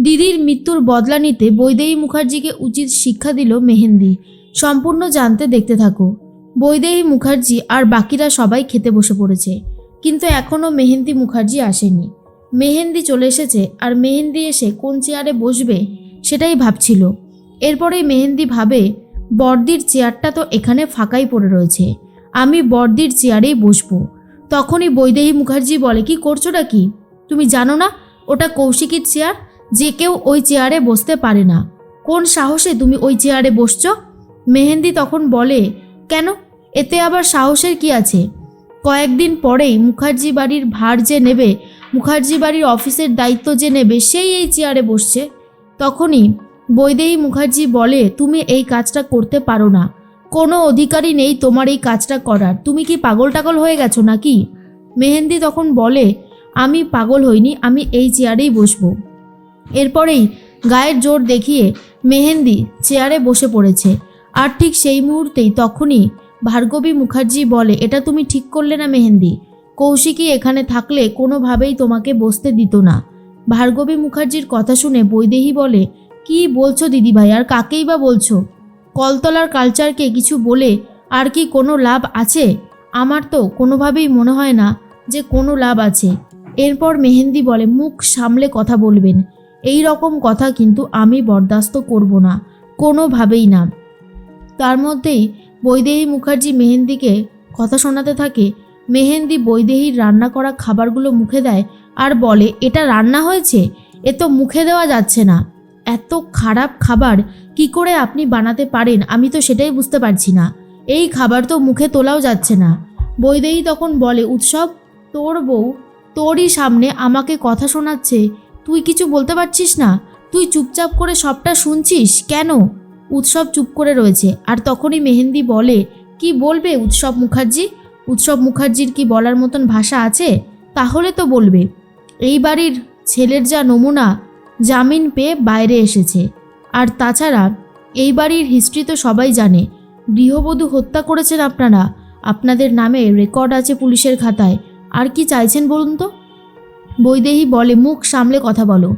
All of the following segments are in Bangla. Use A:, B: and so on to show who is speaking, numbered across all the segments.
A: দিদির মৃত্যুর বদলা নিতে বৈদেহী মুখার্জিকে উচিত শিক্ষা দিল মেহেন্দি। সম্পূর্ণ জানতে দেখতে থাকো। বৈদেহী মুখার্জি আর বাকিরা সবাই খেতে বসে পড়েছে। কিন্তু এখনও মেহেন্দি মুখার্জি আসেনি। মেহেন্দি চলে এসেছে আর মেহেন্দি এসে কোন চেয়ারে বসবে সেটাই ভাবছিল। এরপরেই মেহেন্দি ভাবে, বর্দির চেয়ারটা তো এখানে ফাঁকাই পড়ে রয়েছে। আমি বর্দির চেয়ারেই বসবো। তখনই বৈদেহী মুখার্জি বলে, কি করছোটা কি? তুমি জানো না? ওটা কৌশিকীর চেয়ার? যে কেউ ওই চেয়ারে বসতে পারে না। কোন সাহসে তুমি ওই চেয়ারে বসছ? মেহেন্দি তখন বলে, কেন? এতে আবার সাহসের কি আছে? কয়েকদিন পরেই মুখার্জি বাড়ির ভার যে নেবে, মুখার্জি বাড়ির অফিসের দায়িত্ব যে নেবে, সেই এই চেয়ারে বসছে। তখনই বৈদেহী মুখার্জি বলে, তুমি এই কাজটা করতে পারো না। কোনো অধিকারই নেই তোমার এই কাজটা করার। তুমি কি পাগল টাগল হয়ে গেছো নাকি? মেহেন্দি তখন বলে, আমি পাগল হইনি, আমি এই চেয়ারেই বসবো। এরপরেই গায়ের জোর দেখিয়ে মেহেন্দি চেয়ারে বসে পড়েছে। আর ঠিক সেই মুহূর্তেই তখনই ভার্গবী মুখার্জি বলে, এটা তুমি ঠিক করলে না মেহেন্দি? কৌশিকী এখানে থাকলে কোনোভাবেই তোমাকে বসতে দিত না। ভার্গবী মুখার্জির কথা শুনে বৈদেহী বলে, কি বলছো দিদিভাই, আর কাকেই বা বলছো? কলতলার কালচারকে কিছু বলে আর কি কোনো লাভ আছে? আমার তো কোনোভাবেই মনে হয় না যে কোনো লাভ আছে। এরপর মেহেন্দি বলে, মুখ সামলে কথা বলবেন। এই রকম কথা কিন্তু আমি বরদাস্ত করব না, কোনোভাবেই না। তার মধ্যেই বৈদেহী মুখার্জি মেহেন্দিকে কথা শোনাতে থাকে। মেহেন্দি বৈদেহীর রান্না করা খাবারগুলো মুখে দেয় আর বলে, এটা রান্না হয়েছে? এ তো মুখে দেওয়া যাচ্ছে না। এত খারাপ খাবার, কি করে আপনি বানাতে পারেন? আমি তো সেটাই বুঝতে পারছি না। এই খাবার তো মুখে তোলাও যাচ্ছে না। বৈদেহী তখন বলে, উৎসব, তোর বউ তোরই সামনে আমাকে কথা শোনাচ্ছে। তুই কিছু বলতে পারছিস না? তুই চুপচাপ করে সবটা শুনছিস কেন? উৎসব চুপ করে রয়েছে, আর তখনই মেহেন্দি বলে, কি বলবে উৎসব মুখার্জি? উৎসব মুখার্জির কি বলার মতন ভাষা আছে? তাহলে তো বলবে। এই বাড়ির ছেলের যা নমুনা, জামিন পেয়ে বাইরে এসেছে। আর তাছাড়া, এই বাড়ির হিস্ট্রি তো সবাই জানে। গৃহবধূ হত্যা করেছেন আপনারা। আপনাদের নামে রেকর্ড আছে পুলিশের খাতায়। আর কি চাইছেন বলুন তো? বৈদেহী বলে, মুখ সামলে কথা বলো।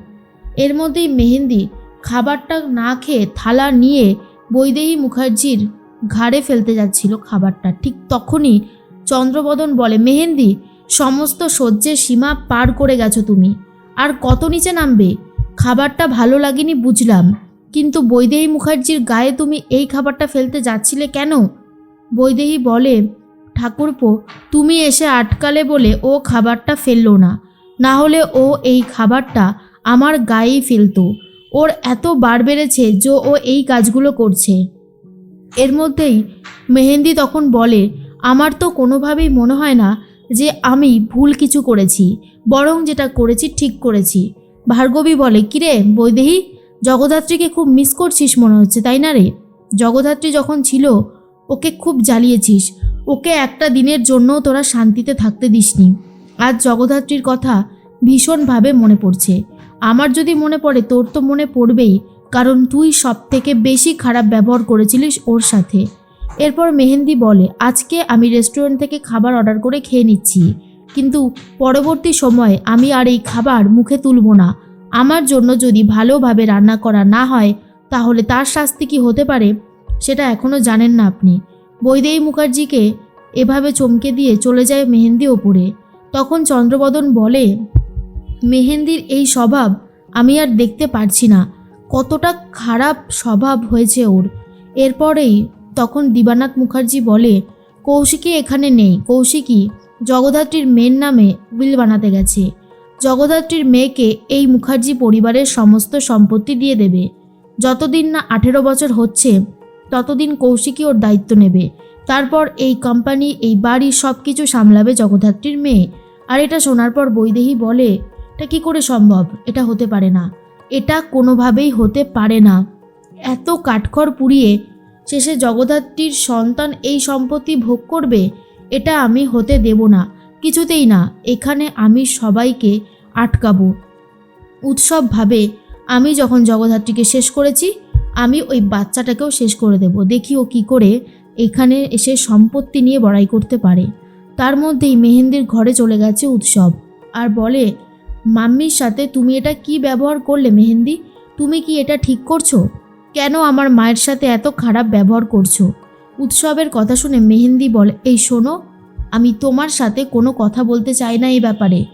A: এর মধ্যেই মেহেন্দি খাবারটা না খেয়ে থালা নিয়ে বৈদেহী মুখার্জির ঘাড়ে ফেলতে যাচ্ছিল খাবারটা। ঠিক তখনই চন্দ্রবদন বলে, মেহেন্দি, সমস্ত সহ্যের সীমা পার করে গেছো তুমি। আর কত নিচে নামবে? খাবারটা ভালো লাগেনি বুঝলাম, কিন্তু বৈদেহী মুখার্জির গায়ে তুমি এই খাবারটা ফেলতে যাচ্ছিলে কেন? বৈদেহী বলে, ঠাকুরপো, তুমি এসে আটকালে বলে ও খাবারটা ফেলল না। না হলে ও এই খাবারটা আমার গায়েই ফেলতো। ওর এত বার বেড়েছে যে ও এই কাজগুলো করছে। এর মধ্যেই মেহেন্দি তখন বলে, আমার তো কোনোভাবেই মনে হয় না যে আমি ভুল কিছু করেছি, বরং যেটা করেছি ঠিক করেছি। ভার্গবী বলে, কিরে বৈদেহী, জগদ্ধাত্রীকে খুব মিস করছিস মনে হচ্ছে, তাই না রে? জগদ্ধাত্রী যখন ছিল, ওকে খুব জ্বালিয়েছিস। ওকে একটা দিনের জন্যও তোরা শান্তিতে থাকতে দিসনি। আজ জগদ্ধাত্রীর কথা ভীষণভাবে মনে পড়ছে। আমার যদি মনে পড়ে, তোর তো মনে পড়বেই, কারণ তুই সব থেকে বেশি খারাপ ব্যবহার করেছিলিস ওর সাথে। এরপর মেহেন্দি বলে, আজকে আমি রেস্টুরেন্ট থেকে খাবার অর্ডার করে খেয়ে নিচ্ছি। কিন্তু পরবর্তী সময়ে আমি আর এই খাবার মুখে তুলব না। আমার জন্য যদি ভালোভাবে রান্না করা না হয়, তাহলে তার শাস্তি কি হতে পারে? সেটা এখনও জানেন না আপনি। বৈদেহী মুখার্জিকে এভাবে চমকে দিয়ে চলে যায় মেহেন্দি ওপরে। তখন চন্দ্রবদন বলে, মেহেন্দির এই স্বভাব আমি আর দেখতে পারছি না। কতটা খারাপ স্বভাব হয়েছে ওর। এরপরেই তখন দিবানাথ মুখার্জি বলে, কৌশিকী এখানে নেই। কৌশিকী জগদ্ধাত্রীর মেয়ের নামে বিল বানাতে গেছে। জগদ্ধাত্রীর মেয়েকে এই মুখার্জি পরিবারের সমস্ত সম্পত্তি দিয়ে দেবে। যতদিন না আঠেরো বছর হচ্ছে, ততদিন কৌশিকী ওর দায়িত্ব নেবে। তারপর এই কোম্পানি এই বাড়ি সব কিছু সামলাবে জগদ্ধাত্রীর মেয়ে। আর এটা শোনার পর বৈদেহী বলে, এটা কি করে সম্ভব? এটা হতে পারে না। এটা কোনোভাবেই হতে পারে না। এত কাঠখড় পুড়িয়ে শেষে জগদ্ধাত্রীর সন্তান এই সম্পত্তি ভোগ করবে, এটা আমি হতে দেব না। কিছুতেই না, এখানে আমি সবাইকে আটকাবো। উৎসবভাবে আমি যখন জগদ্ধাত্রীকে শেষ করেছি, আমি ওই বাচ্চাটাকেও শেষ করে দেব। দেখি ও কী করে এখানে এসে সম্পত্তি নিয়ে বড়াই করতে পারে। তার মধ্যেই মেহেন্দির ঘরে চলে গেছে উৎসব। আর বলে, মাম্মির সাথে তুমি এটা কি ব্যবহার করলে মেহেন্দি? তুমি কি এটা ঠিক করছ? কেন আমার মায়ের সাথে এত খারাপ ব্যবহার করছ? উৎসবের কথা শুনে মেহেন্দি বলে, এই শোনো, আমি তোমার সাথে কোনো কথা বলতে চাই না এই ব্যাপারে।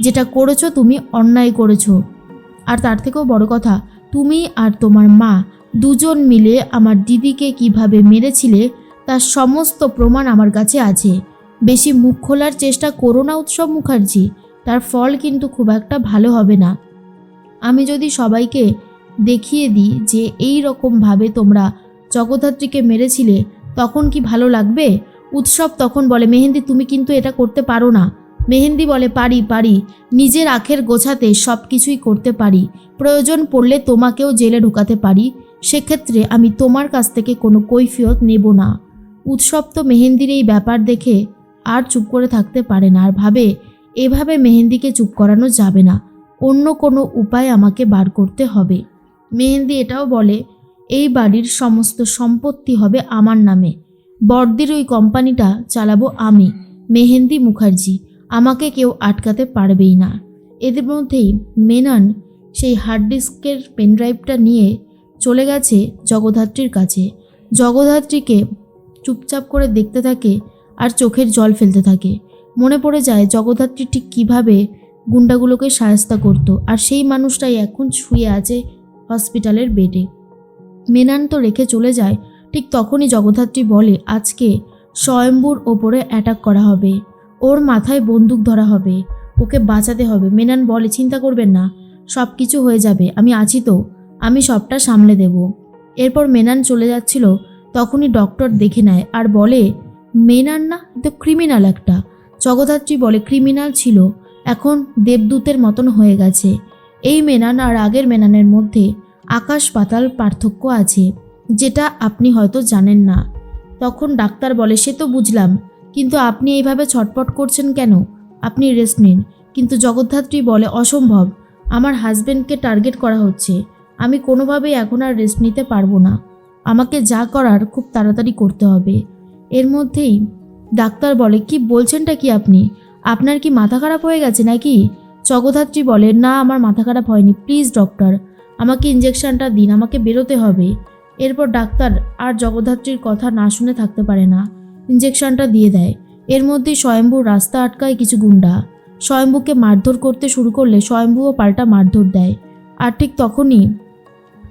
A: যেটা করেছ তুমি অন্যায় করেছ। আর তার থেকেও বড় কথা, তুমি আর তোমার মা দুজন মিলে আমার দিদিকে কীভাবে মেরেছিলে তার সমস্ত প্রমাণ আমার কাছে আছে। বেশি মুখ খোলার চেষ্টা করো না উৎসব মুখার্জি, তার ফল কিন্তু খুব একটা ভালো হবে না। আমি যদি সবাইকে দেখিয়ে দিই যে এই রকমভাবে তোমরা জগদ্ধাত্রীকে মেরেছিলে, তখন কি ভালো লাগবে? উৎসব তখন বলে, মেহেন্দি, তুমি কিন্তু এটা করতে পারো না। মেহেন্দি বলে, পারি পারি, নিজের আখের গোছাতে সব কিছুই করতে পারি। প্রয়োজন পড়লে তোমাকেও জেলে ঢুকাতে পারি। সেক্ষেত্রে আমি তোমার কাছ থেকে কোনো কৈফিয়ত নেব না। উৎসব তো মেহেন্দির এই ব্যাপার দেখে আর চুপ করে থাকতে পারে না আর ভাবে, এভাবে মেহেন্দিকে চুপ করানো যাবে না। অন্য কোনো উপায় আমাকে বার করতে হবে। মেহেন্দি এটাও বলে, এই বাড়ির সমস্ত সম্পত্তি হবে আমার নামে। বর্দির ওই কোম্পানিটা চালাবো আমি, মেহেন্দি মুখার্জি। আমাকে কেউ আটকাতে পারবেই না। এদের মধ্যেই মেনন সেই হার্ড ডিস্কের পেনড্রাইভটা নিয়ে চলে গেছে জগদ্ধাত্রীর কাছে। জগদ্ধাত্রীকে চুপচাপ করে দেখতে থাকে আর চোখের জল ফেলতে থাকে। মনে পড়ে যায় জগদ্ধাত্রী ঠিক কীভাবে গুন্ডাগুলোকে সায়স্তা করত আর সেই মানুষটাই এখন শুয়ে আছে হসপিটালের বেডে। মেনান তো রেখে চলে যায়, ঠিক তখনই জগদ্ধাত্রী বলে, আজকে স্বয়ম্বুর ওপরে অ্যাটাক করা হবে। ওর মাথায় বন্দুক ধরা হবে। ওকে বাঁচাতে হবে। মেনান বলে, চিন্তা করবেন না সব কিছু হয়ে যাবে। আমি আছি তো। আমি সবটা সামলে দেব। এরপর মেনান চলে যাচ্ছিল, তখনই ডক্টর দেখে নেয় আর বলে মেনান না তো ক্রিমিনাল একটা। জগদ্ধাত্রী বলে ক্রিমিনাল ছিল, এখন দেবদূতের মতন হয়ে গেছে। এই মেনান আর আগের মেনানের মধ্যে আকাশ পাতাল পার্থক্য আছে, যেটা আপনি হয়তো জানেন না। তখন ডাক্তার বলে, সে তো বুঝলাম, কিন্তু আপনি এইভাবে ছটপট করছেন কেন? আপনি রেস্ট নিন। কিন্তু জগদ্ধাত্রী বলে, অসম্ভব, আমার হাজবেন্ডকে টার্গেট করা হচ্ছে। আমি কোনোভাবেই এখন আর রেস্ট নিতে পারব না। আমাকে যা করার খুব তাড়াতাড়ি করতে হবে। এর মধ্যেই ডাক্তার বলে, কি বলছেনটা কি আপনি? আপনার কি মাথা খারাপ হয়ে গেছে নাকি? জগদ্ধাত্রী বলে, না, আমার মাথা খারাপ হয়নি। প্লিজ, ডক্টর, আমাকে ইঞ্জেকশনটা দিন, আমাকে বেরোতে হবে। এরপর ডাক্তার আর জগদ্ধাত্রীর কথা না শুনে থাকতে পারে না। ইঞ্জেকশনটা দিয়ে দেয়। এর মধ্যেই স্বয়ম্ভুর রাস্তা আটকায় কিছু গুন্ডা। স্বয়ম্ভুকে মারধর করতে শুরু করলে স্বয়ম্ভুও পাল্টা মারধর দেয়। আর ঠিক তখনই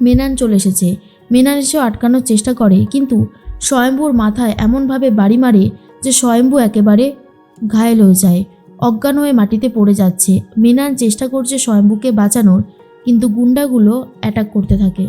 A: মেনান চলে এসেছে। মেনান এসেও আটকানোর চেষ্টা করে, কিন্তু স্বয়ম্ভুর মাথায় এমনভাবে বাড়ি মারে যে স্বয়ম্ভু একেবারে ঘায়েল হয়ে যায়। অজ্ঞান হয়ে মাটিতে পড়ে যাচ্ছে। মেনান চেষ্টা করছে স্বয়ম্ভুকে বাঁচানোর, কিন্তু গুন্ডাগুলো অ্যাটাক করতে থাকে।